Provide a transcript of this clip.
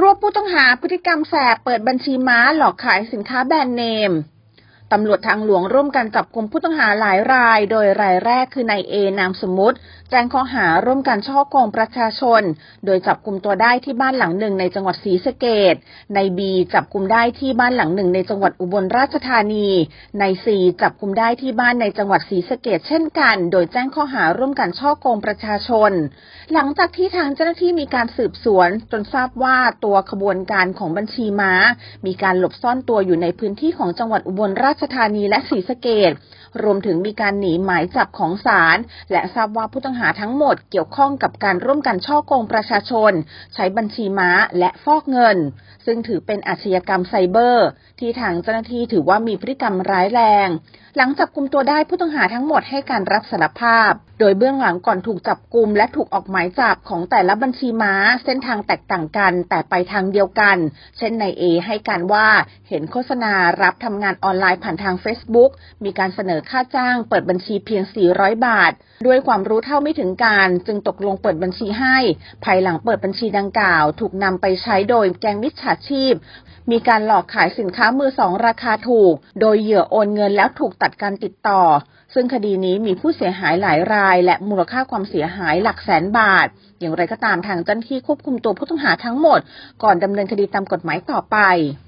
รวบผู้ต้องหาพฤติกรรมแสบเปิดบัญชีม้าหลอกขายสินค้าแบรนด์เนม ตำรวจทางหลวงร่วมกันจับกลุ่มผู้ต้องหาหลายราย โดยรายแรกคือนายเอนามสมมุติ แจ้งข้อหาร่วมกันช่อโกงประชาชน โดยจับกลุ่มตัวได้ที่บ้านหลังหนึ่งในจังหวัดศรีสะเกดนายบีจับกลุ่มได้ที่บ้านหลังหนึ่งในจังหวัดอุบลราชธานีนายซีจับกลุ่มได้ที่บ้านในจังหวัดศรีสะเกดเช่นกัน โดยแจ้งข้อหาร่วมกันช่อโกงประชาชน หลังจากที่ทางเจ้าหน้าที่มีการสืบสวนจนทราบว่าตัวขบวนการของบัญชีม้า มีการหลบซ่อนตัวอยู่ในพื้นที่ของจังหวัดอุบลราชธานีและศรีสะเกดรวมถึงมีการหนีหมายจับของศาลและทราบว่าผู้ต้องหาทั้งหมดเกี่ยวข้องกับการร่วมกันช่อโกงประชาชน ใช้บัญชีม้าและฟอกเงิน ซึ่งถือเป็นอาชญากรรมไซเบอร์ ที่ทางเจ้าหน้าที่ถือว่ามีพฤติกรรมร้ายแรง หลังจับกลุ่มตัวได้ผู้ต้องหาทั้งหมดให้การรับสารภาพ โดยเบื้องหลังก่อนถูกจับกลุ่มและถูกออกหมายจับของแต่ละบัญชีม้า เส้นทางแตกต่างกัน แต่ไปทางเดียวกัน เช่นนายเอให้การว่าเห็นโฆษณารับทำงานออนไลน์ผ่านทาง Facebook มีการเสนอค่าจ้างเปิดบัญชีเพียง 400 บาท ด้วยความรู้เท่าไม่ถึงการจึงตกลงเปิดบัญชีให้ ภายหลังเปิดบัญชีดังกล่าว ถูกนำไปใช้โดยแก๊งมิจฉาาชีพ มีการหลอกขายสินค้ามือสองราคาถูก โดยเหยื่อโอนเงินแล้วถูกตัดการติดต่อ ซึ่งคดีนี้มีผู้เสียหายหลายราย และมูลค่าความเสียหายหลักแสนบาท อย่างไรก็ตามทางเจ้าหน้าที่ควบคุมตัวผู้ต้องหาทั้งหมด ก่อนดำเนินคดีตามกฎหมายต่อไป